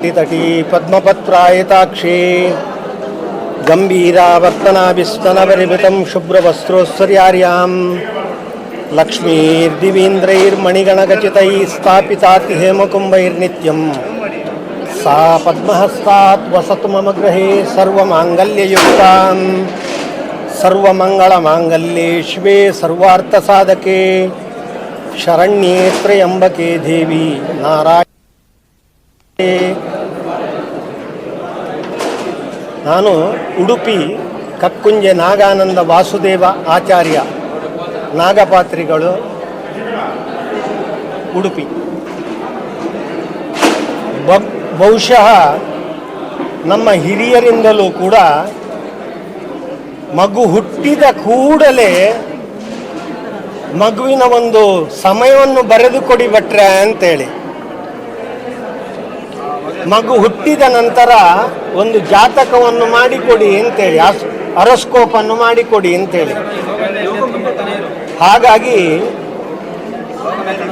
తటీ పద్మపత్రాయతాక్షే గంభీరావర్తనాభిస్తనపరిమితం శుభ్రవస్త్రోశ్వర్యార్యాం లక్ష్మీర్దివీంద్రైర్మణిగణగచితై స్థాపితాతి హేమకుంభైర్నిత్యం సా పద్మహస్తాత్ వసతు మమ గృహే సర్వమాంగల్యయుక్తాం. సర్వమంగళమాంగల్యే శివే సర్వార్థసాధకే. శరణ్యే త్రయంబకే దేవి నారాయణ. ನಾನು ಉಡುಪಿ ಕಕ್ಕುಂಜೆ ನಾಗಾನಂದ ವಾಸುದೇವ ಆಚಾರ್ಯ ನಾಗಪಾತ್ರಿಗಳು, ಉಡುಪಿ. ಬಹುಶಃ ನಮ್ಮ ಹಿರಿಯರಿಂದಲೂ ಕೂಡ ಮಗು ಹುಟ್ಟಿದ ಕೂಡಲೇ ಮಗುವಿನ ಒಂದು ಸಮಯವನ್ನು ಬರೆದು ಕೊಡಿ ಭಟ್ರೆ ಅಂತೇಳಿ. ಮಗು ಹುಟ್ಟಿದ ನಂತರ ಒಂದು ಜಾತಕವನ್ನು ಮಾಡಿಕೊಡಿ ಅಂತೇಳಿ, ಅಸ್ ಅರಸ್ಕೋಪನ್ನು ಮಾಡಿಕೊಡಿ ಅಂತೇಳಿ. ಹಾಗಾಗಿ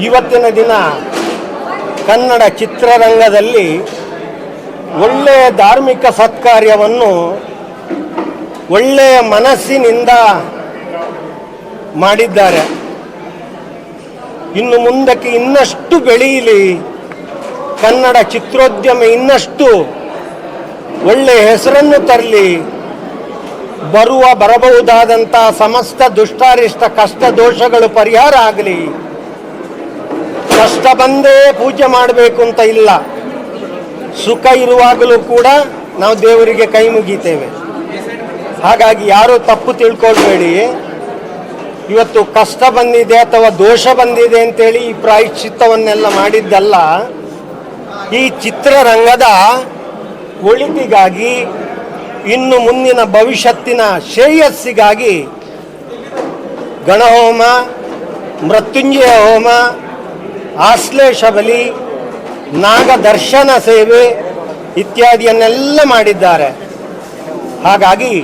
ಇವತ್ತಿನ ದಿನ ಕನ್ನಡ ಚಿತ್ರರಂಗದಲ್ಲಿ ಒಳ್ಳೆಯ ಧಾರ್ಮಿಕ ಸತ್ಕಾರ್ಯವನ್ನು ಒಳ್ಳೆಯ ಮನಸ್ಸಿನಿಂದ ಮಾಡಿದ್ದಾರೆ. ಇನ್ನು ಮುಂದಕ್ಕೆ ಇನ್ನಷ್ಟು ಬೆಳೆಯಲಿ. ಕನ್ನಡ ಚಿತ್ರೋದ್ಯಮ ಇನ್ನಷ್ಟು ಒಳ್ಳೆಯ ಹೆಸರನ್ನು ತರಲಿ, ಬರುವ ಬರಬಹುದಾದಂಥ ಸಮಸ್ತ ದುಷ್ಟಾರಿಷ್ಟ ಕಷ್ಟ ದೋಷಗಳು ಪರಿಹಾರ ಆಗಲಿ. ಕಷ್ಟ ಬಂದೇ ಪೂಜೆ ಮಾಡಬೇಕು ಅಂತ ಇಲ್ಲ. ಸುಖ ಇರುವಾಗಲೂ ಕೂಡ ನಾವು ದೇವರಿಗೆ ಕೈ ಮುಗಿತೇವೆ. ಹಾಗಾಗಿ ಯಾರೂ ತಪ್ಪು ತಿಳ್ಕೊಳ್ಬೇಡಿ. ಇವತ್ತು ಕಷ್ಟ ಬಂದಿದೆ ಅಥವಾ ದೋಷ ಬಂದಿದೆ ಅಂತೇಳಿ ಈ ಪ್ರಾಯಶ್ಚಿತ್ತವನ್ನೆಲ್ಲ ಮಾಡಿದ್ದಲ್ಲ. ಈ ಚಿತ್ರರಂಗದ ಒಳಿತಿಗಾಗಿ, ಇನ್ನು ಮುಂದಿನ ಭವಿಷ್ಯತ್ತಿನ ಶ್ರೇಯಸ್ಸಿಗಾಗಿ ಗಣಹೋಮ ಮೃತ್ಯುಂಜಯ ಹೋಮ, ಆಶ್ಲೇಷ ಬಲಿ, ನಾಗದರ್ಶನ ಸೇವೆ ಇತ್ಯಾದಿಯನ್ನೆಲ್ಲ ಮಾಡಿದ್ದಾರೆ. ಹಾಗಾಗಿ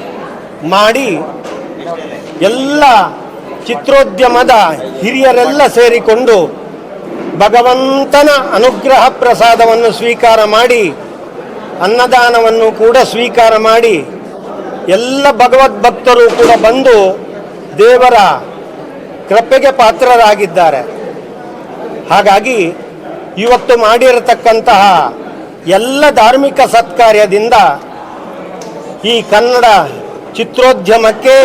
ಮಾಡಿ ಎಲ್ಲ ಚಿತ್ರೋದ್ಯಮದ ಹಿರಿಯರೆಲ್ಲ ಸೇರಿಕೊಂಡು ಭಗವಂತನ ಅನುಗ್ರಹ ಪ್ರಸಾದವನ್ನು ಸ್ವೀಕಾರ ಮಾಡಿ, ಅನ್ನದಾನವನ್ನು ಕೂಡ ಸ್ವೀಕಾರ ಮಾಡಿ, ಎಲ್ಲ ಭಗವದ್ಭಕ್ತರು ಕೂಡ ಬಂದು ದೇವರ ಕೃಪೆಗೆ ಪಾತ್ರರಾಗಿದ್ದಾರೆ. ಹಾಗಾಗಿ ಇವತ್ತು ಮಾಡಿರತಕ್ಕಂತಹ ಎಲ್ಲ ಧಾರ್ಮಿಕ ಸತ್ಕಾರ್ಯದಿಂದ ಈ ಕನ್ನಡ ಚಿತ್ರೋದ್ಯಮಕ್ಕೆ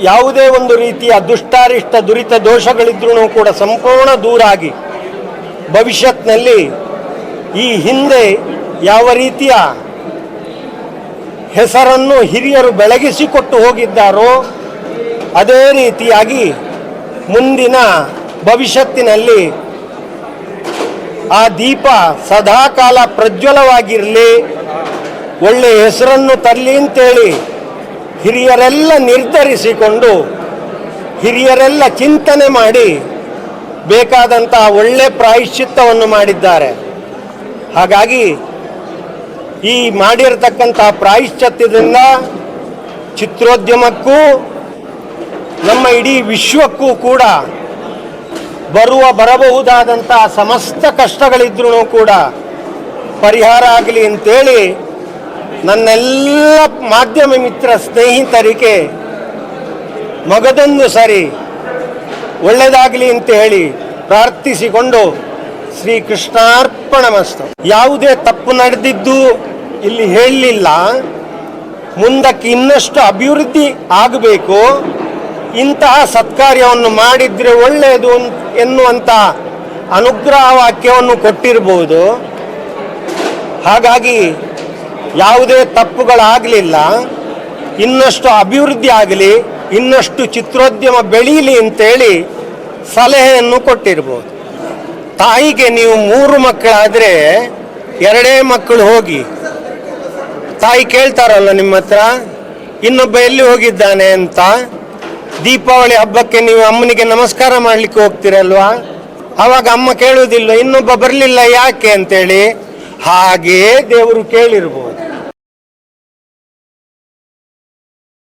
ಯಾವುದೇ ಒಂದು ರೀತಿಯ ದುಷ್ಟಾರಿಷ್ಟ, ದುರಿತ ದೋಷಗಳಿದ್ರೂ ಕೂಡ ಸಂಪೂರ್ಣ ದೂರಾಗಿ ಭವಿಷ್ಯತ್ನಲ್ಲಿ ಈ ಹಿಂದೆ ಯಾವ ರೀತಿಯ ಹೆಸರನ್ನು ಹಿರಿಯರು ಬೆಳಗಿಸಿಕೊಟ್ಟು ಹೋಗಿದ್ದಾರೋ, ಅದೇ ರೀತಿಯಾಗಿ ಮುಂದಿನ ಭವಿಷ್ಯತ್ತಿನಲ್ಲಿ ಆ ದೀಪ ಸದಾಕಾಲ ಪ್ರಜ್ವಲವಾಗಿರಲಿ, ಒಳ್ಳೆಯ ಹೆಸರನ್ನು ತರಲಿ ಅಂತೇಳಿ ಹಿರಿಯರೆಲ್ಲ ನಿರ್ಧರಿಸಿಕೊಂಡು ಹಿರಿಯರೆಲ್ಲ ಚಿಂತನೆ ಮಾಡಿ ಬೇಕಾದಂತಹ ಒಳ್ಳೆ ಪ್ರಾಯಶ್ಚಿತ್ತವನ್ನು ಮಾಡಿದ್ದಾರೆ. ಹಾಗಾಗಿ ಈ ಮಾಡಿರತಕ್ಕಂತಹ ಪ್ರಾಯಶ್ಚಿತ್ತದಿಂದ ಚಿತ್ರೋದ್ಯಮಕ್ಕೂ ನಮ್ಮ ಇಡೀ ವಿಶ್ವಕ್ಕೂ ಕೂಡ ಬರುವ ಬರಬಹುದಾದಂಥ ಸಮಸ್ತ ಕಷ್ಟಗಳಿದ್ರೂ ಕೂಡ ಪರಿಹಾರ ಆಗಲಿ ಅಂತೇಳಿ ನನ್ನೆಲ್ಲ ಮಾಧ್ಯಮ ಮಿತ್ರ ಸ್ನೇಹಿತರಿಗೆ ಮಗದೊಂದು ಸರಿ ಒಳ್ಳೆಯದಾಗಲಿ ಅಂತ ಹೇಳಿ ಪ್ರಾರ್ಥಿಸಿಕೊಂಡು ಶ್ರೀ ಕೃಷ್ಣಾರ್ಪಣ ಮಸ್ತು ಯಾವುದೇ ತಪ್ಪು ನಡೆದಿದ್ದು ಇಲ್ಲಿ ಹೇಳಲಿಲ್ಲ ಮುಂದಕ್ಕೆ ಇನ್ನಷ್ಟು ಅಭಿವೃದ್ಧಿ ಆಗಬೇಕು. ಇಂತಹ ಸತ್ಕಾರ್ಯವನ್ನು ಮಾಡಿದರೆ ಒಳ್ಳೆಯದು ಎನ್ನುವಂಥ ಅನುಗ್ರಹ ವಾಕ್ಯವನ್ನು ಕೊಟ್ಟಿರ್ಬೋದು. ಹಾಗಾಗಿ ಯಾವುದೇ ತಪ್ಪುಗಳಾಗಲಿಲ್ಲ, ಇನ್ನಷ್ಟು ಅಭಿವೃದ್ಧಿ ಆಗಲಿ, ಇನ್ನಷ್ಟು ಚಿತ್ರೋದ್ಯಮ ಬೆಳೀಲಿ ಅಂತೇಳಿ ಸಲಹೆಯನ್ನು ಕೊಟ್ಟಿರ್ಬೋದು. ತಾಯಿಗೆ ನೀವು ಮೂರು ಮಕ್ಕಳಾದರೆ ಎರಡೇ ಮಕ್ಕಳು ಹೋಗಿ. ತಾಯಿ ಕೇಳ್ತಾರಲ್ಲ ನಿಮ್ಮ ಹತ್ರ, ಇನ್ನೊಬ್ಬ ಎಲ್ಲಿ ಹೋಗಿದ್ದಾನೆ ಅಂತ? ದೀಪಾವಳಿ ಹಬ್ಬಕ್ಕೆ ನೀವು ಅಮ್ಮನಿಗೆ ನಮಸ್ಕಾರ ಮಾಡಲಿಕ್ಕೆ ಹೋಗ್ತೀರಲ್ವಾ? ಅವಾಗ ಅಮ್ಮ ಕೇಳುವುದಿಲ್ಲ, ಇನ್ನೊಬ್ಬ ಬರಲಿಲ್ಲ ಯಾಕೆ ಅಂತೇಳಿ ಹಾಗೇ ದೇವರು ಕೇಳಿರ್ಬೋದು.